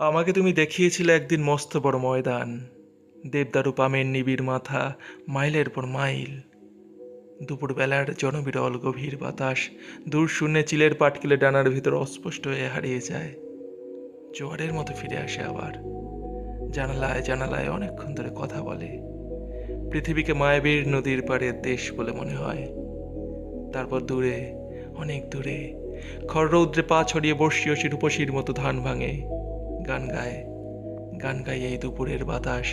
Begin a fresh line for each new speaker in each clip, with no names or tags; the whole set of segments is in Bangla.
আমাকে তুমি দেখিয়েছিলে একদিন মস্ত বড় ময়দান। দেবদারু পামের নিবিড় মাথা, মাইলের পর মাইল। দুপুরবেলার জনবিরল গভীর বাতাস, দূর শূন্যে চিলের পাটকিলে ডানার ভিতর অস্পষ্ট হয়ে হারিয়ে যায়। জোয়ারের মতো ফিরে আসে আবার। জানালায় জানালায় অনেকক্ষণ ধরে কথা বলে। পৃথিবীকে মায়াবীর নদীর পাড়ের দেশ বলে মনে হয়। তারপর দূরে, অনেক দূরে খররৌদ্রে পা ছড়িয়ে বর্ষীয় রূপসীর মতো ধান ভাঙে। গান গায়। গান গায় এই দুপুরের বাতাস।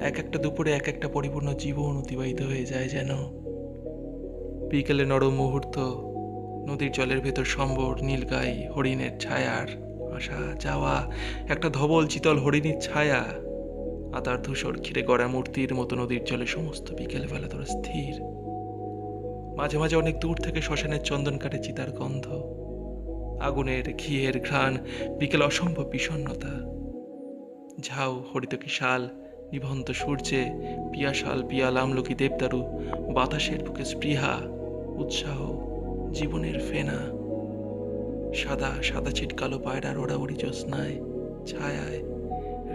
এক একটা দুপুরে এক একটা পরিপূর্ণ জীবন অতিবাহিত হয়ে যায় যেন। বিকেলে নরম মুহূর্ত, নদীর জলের ভেতর সম্বর নীলগাই হরিণের ছায়ার আসা যাওয়া, একটা ধবল চিতল হরিণীর ছায়া, আতার ধূসর ঘিরে গড়া মূর্তির মতো নদীর জলে সমস্ত বিকেলবেলা তোরা স্থির। মাঝে মাঝে অনেক দূর থেকে শ্মশানের চন্দন কাটে চিতার গন্ধ আগুনের ঘিয়ের ঘ্রাণ, বিকেল অসম্ভব বিষণ্ণতা। ঝাউ হরিতকি শাল নিভন্ত সূর্যে, পিয়াশাল পিয়াল আমলকি দেবদারু, বাতাসের বুকে স্পৃহা, উৎসাহ, জীবনের ফেনা। সাদা সাদা ছিটকালো পায়রার ওড়াউড়ি জ্যোৎস্নায়, ছায়ায়,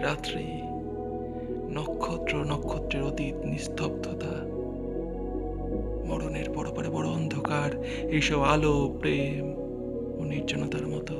রাত্রি। নক্ষত্র, নক্ষত্রের অতীত নিস্তব্ধতা। মরণের পরপারে বড় অন্ধকার, এইসব আলো, প্রেম ও নির্জনতার মতো